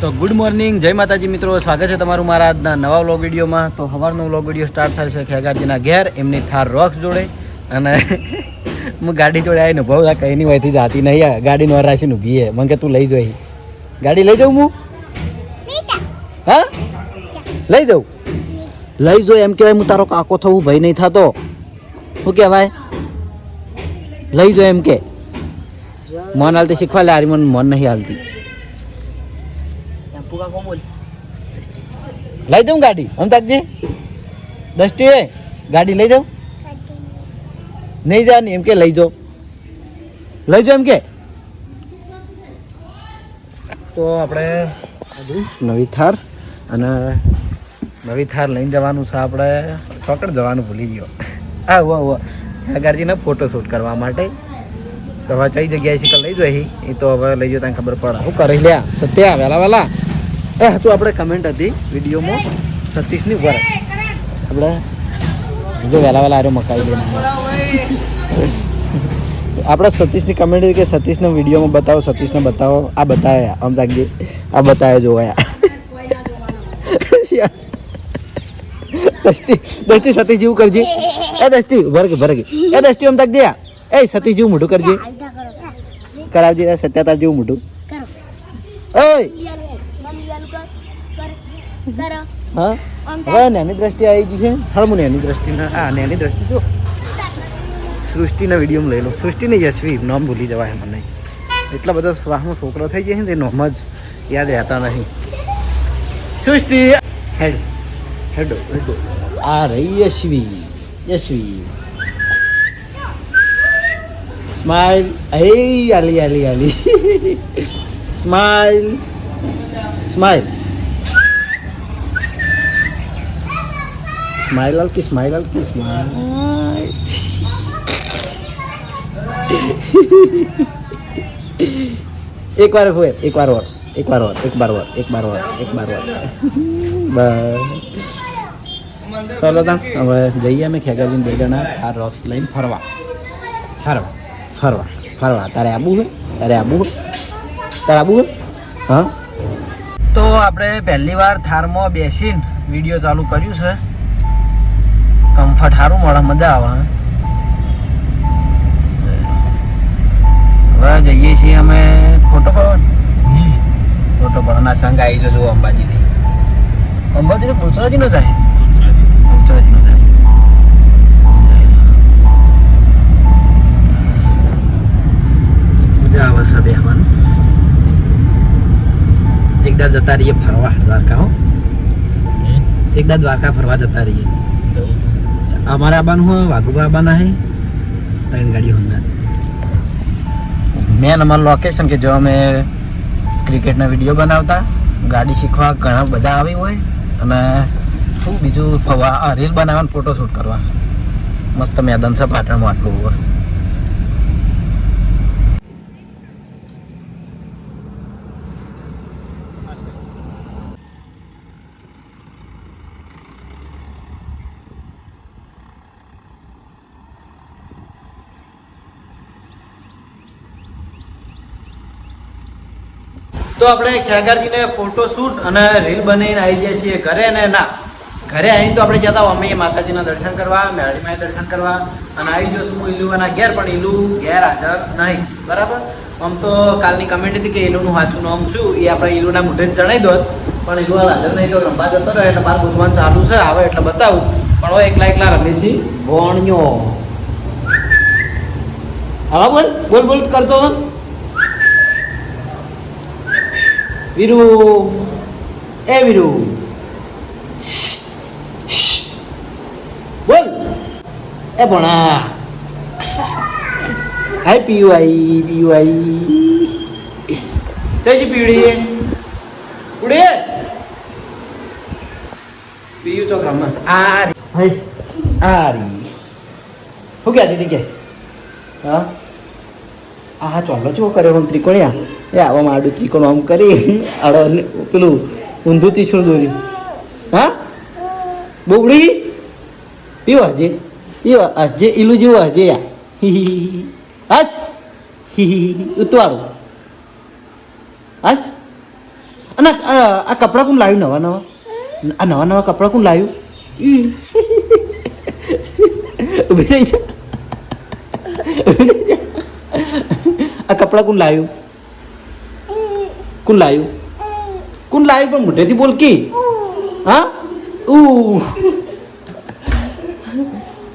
તો good morning જય માતાજી મિત્રો સ્વાગત છે તમારું મારા આજના નવા વ્લોગ વિડીયોમાં. તો સવારનો વ્લોગ વીડિયો સ્ટાર્ટ થાય છે ખેગારજીના ઘેર એમની થાર રોક્સ જોડે. અને હું ગાડી જોડે આવીને બહુ આ કંઈ નહીં હોયથી જાતી નહીં. આ ગાડી નો રાશીને ઊભી હે મને કે તું લઈ જોઈ. ગાડી લઈ જાઉં હું? હા? લઈ જાઉં? લઈ જો એમ કહેવાય હું તારો કાકો થવું ભય નહીં થતો. શું કહેવાય? લઈ જો એમ કે. મન હાલતી શીખવા લે આરી મન મન નહીં હાલતી. લઈ જાઉં ગાડી. અમતાકજી તાકજી. દસ્તી એ ગાડી લઈ જાઉં નહીં જવાની એમ કે લઈ જાઓ. લઈ જાઓ એમ કે? તો આપણે નવી થાર અને નવી થાર લઈને જવાનું છે આપણે. ચોકડ જવાનું ભૂલી ગયો. હા હુઆ હુઆ ગાડીને ફોટો શૂટ કરવા માટે. તો હવે કઈ જગ્યાએ છે લઈ જોઈ એ તો હવે લઈ જાઓ તને ખબર પડે. શું કરી લ્યા. સત્યા વહેલા વહેલા. એ હતું આપણે કમેન્ટ હતી વિડીયોમાં સતીશની ઉપર આપણે જો વહેલા વહેલા આરો મકાઈ દે આપણે સતીશની કમેન્ટ હતી કે સતીશનો વિડીયોમાં બતાવો સતીશને બતાવો. આ બતાવ્યા આમ તાકજી આ બતાવ્યા જોવાયા. દસ્તી દસ્તી સતીશ જેવું કરજે. એ દસ્તી વર્ગ વર્ગ. એ દસ્તી આમ તાક દે એ સતીશ જેવું મોઢું કરજે. કરાવજે સત્યાતાર જેવું મોઢું. ઓય! હા? હવે નાની દ્રષ્ટિ આવી ગઈ છે? હળમું નેની દ્રષ્ટિ આ નાની દ્રષ્ટિ. જો. સૃષ્ટિના વિડીયોમાં લઈ લો સૃષ્ટિની યશવી નામ ભૂલી જવાય મને એટલા બધા સ્વાહમાં છોકરો થઈ જાય છે ને તે નામ જ યાદ રહેતા નહીં. સૃષ્ટિ હેડ હેડો હેડો. આ રહી યશવી યશવી સ્માઇલ એ આલી આલી આલી. Smile smile. Smile, Alki, smile, Alki, smile. એક વાર હોય એક વાર વાર એક વાર વાર એક બાર વાર એક બાર વાર એક બાર વાર બસ ચાલો તા હવે જઈએ અમે ખેગાજીને બે જણા આ રોક્સ લઈને ફરવા ફરવા ફરવા ફરવા તારે આબુ હે તારે આબુ હે તારે આબુ હે હા તો આપણે પહેલી વાર થારમાં બેસીને વીડિયો ચાલુ કર્યું છે. સારું મળે મજા આવે હવે જઈએ છીએ અમે ફોટો પડવા. ફોટો પાડવાના સંગ આવી જજો અંબાજીથી. અંબાજી બોચરાજી નો જાય? બોચરાજી નો જાય. મજા આવે છે બેહવાનું. એકદાર જતા રહીએ ફરવા દ્વારકા હો. એકદાર દ્વારકા ફરવા જતા રહીએ. અમારા આબાનું હોય, વાઘુબા આબાના હે, ત્રણ ગાડીઓ હોંડા મેન અમારું લોકેશન કે જો અમે ક્રિકેટના વીડિયો બનાવતા, ગાડી શીખવા ઘણા બધા આવી હોય, અને શું બીજું ફવા રીલ બનાવવાનું ફોટો શૂટ કરવા. મસ્ત મેદાન છે, પાટણમાં આટલું ઉપર. તો આપણે ખેગારજીને ફોટોશૂટ અને રીલ બનાવીને આવી જઈએ છીએ ઘરે ને ના. ઘરે આવીને તો આપણે જતા અમે માતાજીના દર્શન કરવા મેળીમાં દર્શન કરવા અને આવી જશું ઈલુવાના ઘેર, પણ ઈલુ ઘેર હાજર નહીં. બરાબર? આમ તો કાલની કમેન્ટ હતી કે ઈલુનું સાચું નામ શું? એ આપણે ઈલુના મોઢે જણાવી દો પણ હાલ હાજર નહીં, તો રમવા જતો રહે એટલે મારું ગોતવાનું ચાલુ છે, આવે એટલે બતાવું. પણ હવે એકલા એકલા રમેશી. ભોણ્યો હા, બોલ. બોલ બોલ, કરતો હોય વીરુ. એ વીરુ. બોલ. એ ભણા. હાય પીયુ આઈ જયજી પીડી ઉડે. પીયુ તો રમસ આ રી. હાય. આ રી શું ક્યાં દીદી કે? હા? આ હા ચોલો ચો કરે હું ત્રિકોણિયા? એ આવામાં આડું ત્રિકોણ આમ કરી, આડો પેલું ઊંધું તીછું દોર્યું હા? બોબડી? પીવો હજે. પીવો. હજે ઈલું જેવું હજે યા. હાસ? હી ઉતવાળું. હસ? અને આ કપડાં કોણ લાવ્યું? નવા નવા? આ નવા નવા કપડાં કોણ લાવ્યું. થઈ આ કપડાં કોણ લાવ્યું? કોણ લાયું? કોણ લાયું પણ મોઢેથી બોલ કી હા? ઉ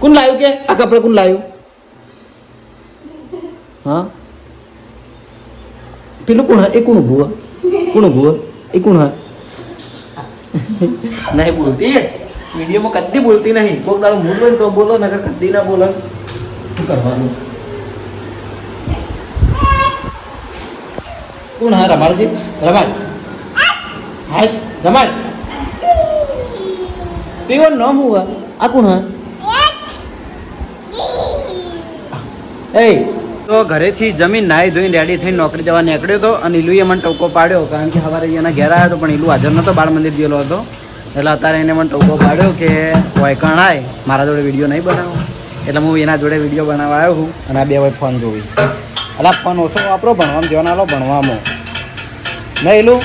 કોણ લાયું કે? આ કપડાં કોણ લાયું? હા? પેલું કોણ એ કોણ હે? કોણ હે? એ કોણ હા? નહીં બોલતી. વિડીયોમાં કદી બોલતી નહીં. કોક દાડો ને તો બોલો નગર કદી ના બોલો. શું કરવાનું? કોણ હા રમાડજી રમાડ. હા રમાડ. પીવો ન હું આ કોણ હા? એ તો ઘરેથી જમીન નાહી ધોઈને રેડી થઈને નોકરી જવા નીકળ્યો હતો અને ઇલુએ મને ટોકો પાડ્યો કારણ કે સવારે એના ઘેર આવ્યો હતો પણ ઇલુ હાજર નહોતો બાળ મંદિર ગયેલો હતો. એટલે અત્યારે એને મને ટોકો પાડ્યો કે વાયકણ આય મારા જોડે વીડિયો નહીં બનાવો. એટલે હું એના જોડે વીડિયો બનાવવા આવ્યો છું અને આ બે હોય ફોન જોવી. એટલે ફોન ઓછો વાપરો ભણવામાં જવાનો આલો ભણવામાં. નહીં એલું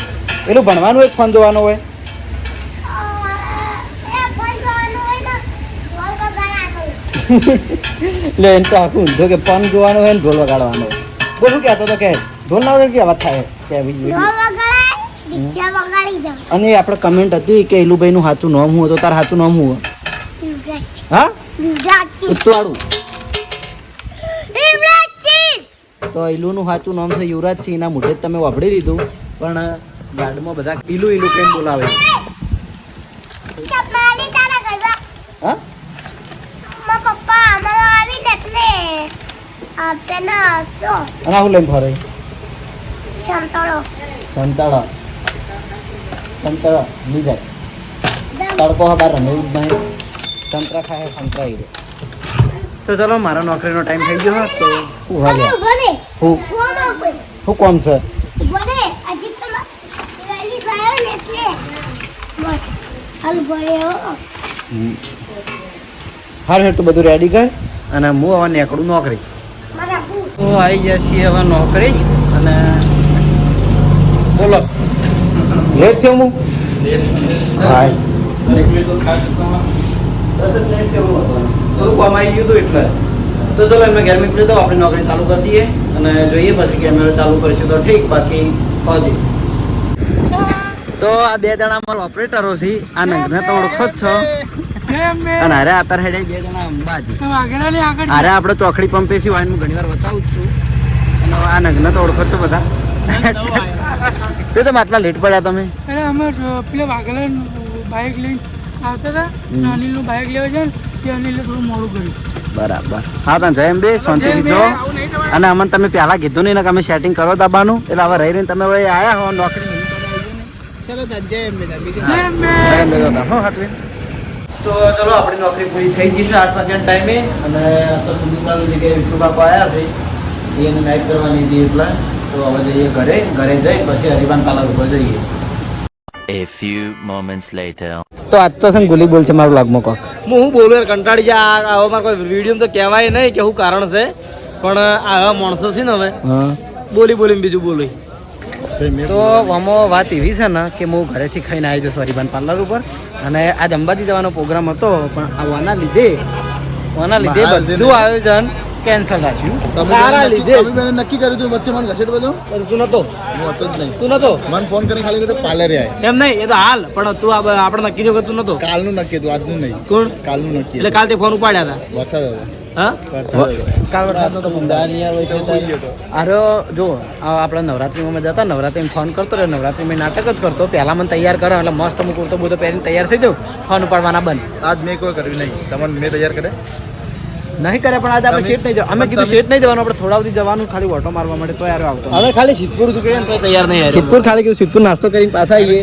એલું ભણવાનું હોય ફોન જોવાનું હોય? એટલે એને તો આખું ઊંધો કે ફોન જોવાનો હોય ને ઢોલ વગાડવાનો હોય. બોલું કહેતો તો કે? ઢોલ ના વગાડ કે અવાજ થાય? કે અને આપણે કમેન્ટ હતી કે ઇલુભાઈનું સાચું નામ હું હતું? તાર સાચું નામ હું? હા ઉત્તવાળું તો ઇલુનું સાચું નામ છે યુવરાજ છે એના મોઢે તમે વાપરી લીધું. પણ ગાર્ડમાં બધા ઇલુ ઇલુ કેમ બોલાવે. હા? અને આ હું સંતાળો સંતાળો. સંતાળો. સંતાળા લઈ જાય તડકો રમે જ નહીં. સંતરા ખાય સંતરા હીરે તો ચલો મારો નોકરીનો ટાઈમ થઈ ગયો તો હું? હું કોમ છે? હાલ હેઠ તો બધું રેડી કર અને હું હવે નીકળું નોકરી. તો આવી જાય છીએ હવે નોકરી અને બોલો. લેટ થયો હું? હું થોડું કામ આવી ગયું હતું એટલે. તો ચલો એમને ઘેર નીકળી આપણે નોકરી ચાલુ કરી દઈએ અને જોઈએ પછી કેમેરા ચાલુ કરીશું તો ઠીક બાકી હોજી. તો આ બે જણા અમારા ઓપરેટરો છે. આ નંગને તો ઓળખો જ છો. અને અરે અત્યારે હેડે બે જણા અંબાજી. અરે આપણે ચોકડી પંપે છીએ વાઈન હું ઘણી વાર બતાવું જ છું. અને આ નગ્ન તો ઓળખો જ છો બધા. તે તો આટલા લેટ પડ્યા તમે. અરે અમે પેલા વાઘેલા બાઇક લઈને આવતા હતા. અનિલનું બાઇક લેવા જાય ને તે અનિલે થોડું મોડું કર્યું. બરાબર. હા તમે જય એમ બે શાંતિ જો. અને અમને તમે પહેલા કીધું નહીં ને કે અમે સેટિંગ કરો દબાનું એટલે હવે રહી રહીને તમે હવે આવ્યા હો નોકરી ચલો જય. હો હાથવીન. તો ચલો આપણી નોકરી પૂરી થઈ ગઈ છે આઠ વાગ્યાના ટાઈમે અને તો સુમિત્રાની જગ્યાએ વિષ્ણુ બાપુ આવ્યા છે એને નાઇટ કરવાની હતી એટલે તો હવે જઈએ ઘરે ઘરે જઈ પછી હરિવાન પાર્લર ઉપર જઈએ. A few moments later. તો આજ તો છે ને ગુલી બોલ છે મારો લાગમાં કોક. હું હું બોલું યાર કંટાળી જાય આવો મારો કોઈ વીડિયો તો કહેવાય નહીં કે હું કારણ છે પણ આ માણસો છે ને હવે. હા. બોલી બોલીને બીજું બોલી. તો આમાં વાત એવી છે ને કે હું ઘરેથી ખાઈને આવી જઉં સોરી બન પાર્લર ઉપર. અને આજ અંબાજી જવાનો પ્રોગ્રામ હતો પણ આવવાના લીધે આના લીધે બધું આયોજન કેન્સલ રાખ્યું તારા લીધે નક્કી કર્યું હતું વચ્ચે મને ઘસેટ બધો પણ તું નતો. હું હતો જ નહીં. તું નતો. મને ફોન કરીને ખાલી કીધું પાર્લરે આય. એમ નહીં એ તો હાલ પણ તું આ આપણે નક્કી જો કે તું નતો? કાલનું નક્કી હતું આજનું નહીં. કોણ? કાલનું નક્કી એટલે કાલ તે ફોન ઉપાડ્યા હતો. વરસાદ હતો. અરે જો આ આપણે નવરાત્રીમાં જતા નવરાત્રીમાં ફોન કરતો રહ્યો. નવરાત્રીમાં નાટક જ કરતો. પહેલા મને તૈયાર કરો એટલે મસ્ત હું કુર્તો બુર્તો પહેરીને તૈયાર થઈ જાઉં. ફોન ઉપાડવાના બંધ. આજ મેં કોઈ કર્યું નહીં. તમને મેં તૈયાર કરે નહીં કરે પણ આજે આપણે શેઠ નહીં જવાનું અમે કીધું શેઠ નહીં જવાનું આપણે થોડા સુધી જવાનું ખાલી ઓટો મારવા માટે તો યાર આવતો. હવે ખાલી સિદ્ધપુર ઉતરીએ તો તૈયાર નહીં યાર સિદ્ધપુર ખાલી કીધું સિદ્ધપુર નાસ્તો કરીને પાછા આવીએ.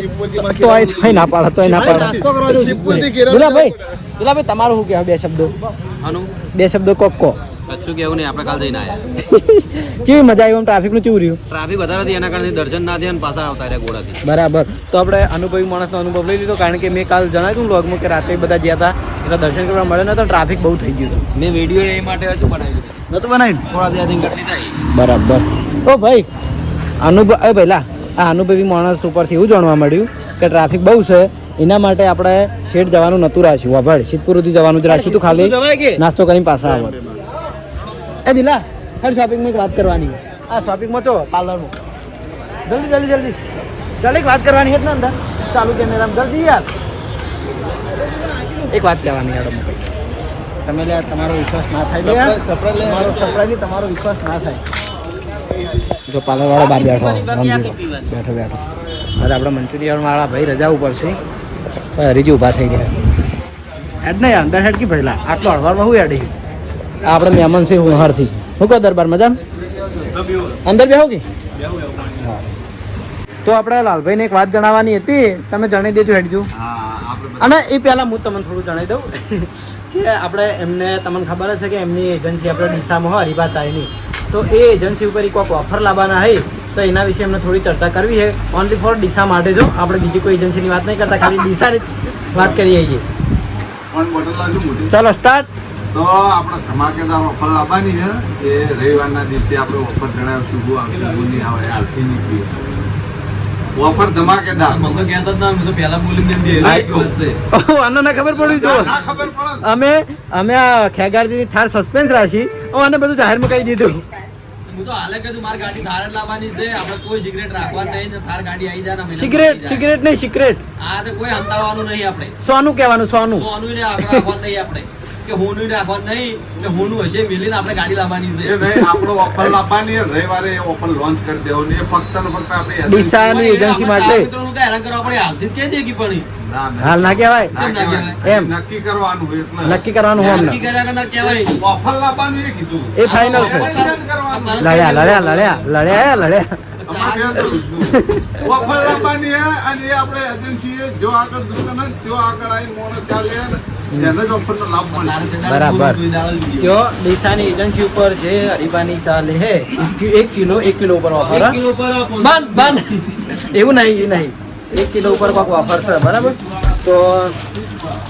તો આ તોય ના પાડે તો ના પાડે. નાસ્તો કરવા દો સિદ્ધપુરથી કેરળ ભાઈ તમારું શું કહેવાય બે શબ્દો. આનું બે શબ્દો કોકો કશું કેવું નહીં? આપણે કાલ જઈને આવ્યા કેવી મજા આવી? ટ્રાફિકનું કેવું રહ્યું? ટ્રાફિક વધારે હતી એના કારણે દર્શન ના થયા અને પાછા આવતા રહ્યા ગોળાથી બરાબર. તો આપણે અનુભવી માણસનો અનુભવ લઈ લીધો કારણ કે મેં કાલ જણાવ્યું લોગમાં કે રાત્રે બધા ગયા હતા એટલે દર્શન કરવા મળે નતો ટ્રાફિક બહુ થઈ ગયું હતું. મેં વીડિયો એ માટે હતું બનાવ્યું નતું બનાવ્યું? થોડા થાય બરાબર. ઓ ભાઈ અનુભવ એ પહેલા આ અનુભવી માણસ ઉપરથી એવું જાણવા મળ્યું કે ટ્રાફિક બહુ છે એના માટે આપણે શેઠ જવાનું નતું રાખ્યું. વાભાડ સિદ્ધપુર સુધી જવાનું જ રાખ્યું તું ખાલી. નાસ્તો કરીને પાછા આવો. એ દિલા હર શોપિંગમાં એક વાત કરવાની. આ શોપિંગમાં ચો પાર્લરનું જલ્દી જલ્દી જલ્દી. જલ્દી એક વાત કરવાની હેઠ ને અંદર. ચાલુ કેમેરામાં. જલ્દી યાર. એક વાત કહેવાની યાર અમે તમે લે તમારો વિશ્વાસ ના થાય. તમારો સરપ્રાઈઝ તમારો વિશ્વાસ ના થાય. જો પાર્લર વાળો બહાર બેઠો બેઠો બેઠો. હવે આપણે મંચુરિયન વાળા ભાઈ રજા ઉપર છે. હરીજી ઊભા થઈ ગયા. હેડ ને અંદર હેડ કી પહેલા આટલો હળવારમાં હું હેડી? આપણે મહેમાન છે હું હરથી હું કહો દરબાર મજા અંદર બેહો કે? તો આપણે લાલભાઈને એક વાત જણાવવાની હતી. તમે જણાવી દેજો હેડજો. અને એ પહેલાં હું તમને થોડું જણાવી દઉં કે આપણે એમને તમને ખબર જ છે કે એમની એજન્સી આપણે ડીસામાં હોય હરિભા ચાયની. તો એ એજન્સી ઉપર એ કોઈક ઓફર લાવવાના હોય તો એના વિશે એમને થોડી ચર્ચા કરવી છે ઓનલી ફોર ડીસા માટે જો. આપણે બીજી કોઈ એજન્સીની વાત નહીં કરતા ખાલી ડીસાની જ વાત કરીએ છીએ. લાવજો મોટી. ચલો સ્ટાર્ટ તો આપણે ધમાકેદાર ઓફર લાવવાની છે. એ રવિવારના દિવસે આપણે ઓફર જણાવશું શું આવશે શું નહીં આવે હાલથી નીકળી ઓફર ધમાકેદાર. આને ના ખબર પડી જો. ના ખબર પડે. અમે અમે આ ખેગારજીની થાર સસ્પેન્સ રાખી. અને બધું જાહેરમાં કહી દીધું. હું તો હાલે કીધું મારી ગાડી થાર જ લાવવાની છે આપણે કોઈ સિગરેટ રાખવા નહીં ને થાર ગાડી આવી જાય. સિગરેટ સિગરેટ નહીં સિગરેટ. આ તો કોઈ હંતાડવાનું નહીં આપણે. સોનું કહેવાનું સોનું. સોનું ને આપણે રાખવાનું નહીં આપણે. કે હોનું ને રાખવાનું નહીં હોનું હશે મિલીને આપણે ગાડી લાવવાની છે. નહીં આપણો ઓફર લાવવાની રવિવારે ઓફર લોન્ચ કરી દેવાની ફક્ત ને ફક્ત આપણે ડીસાની એજન્સી માટે. હેરાન કરવા પડે. હાલથી કહી દે કે પણ. હાલ ના કહેવાય. એમ. નક્કી કરવાનું નક્કી કરવાનું હોય એ કીધું. એ ફાઇનલ છે. લડ્યા લડ્યા લડ્યા લડ્યા લડ્યા. ઓફર લાવવાની અને આપણે એજન્સીએ જો આગળ દુકાન આગળ આવીને મોણસ ચાલે બરાબર. જો ડીસાની એજન્સી ઉપર જે હરીબાની ચાલે હે એક કિલો એક કિલો ઉપર ઓફર એક કિલો ઉપર પંદર- બન બન એવું નહીં એ નહીં. એક કિલો ઉપર કોઈક ઓફર છે બરાબર? તો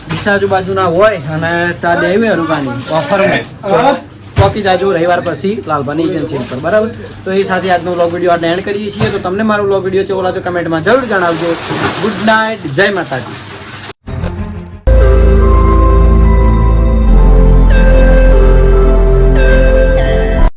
ડીસા આજુબાજુના હોય અને ચા દેવી રૂપાની ઓફરમાં કોકી જાજો રવિવાર પછી લાલબાની એજન્સી ઉપર બરાબર? તો એ સાથે આજનો વ્લોગ વીડિયો આપણે એન્ડ કરીએ છીએ. તો તમને મારો વ્લોગ વીડિયો કેવો લાગ્યો કમેન્ટમાં જરૂર જણાવજો. ગુડ નાઇટ જય માતાજી.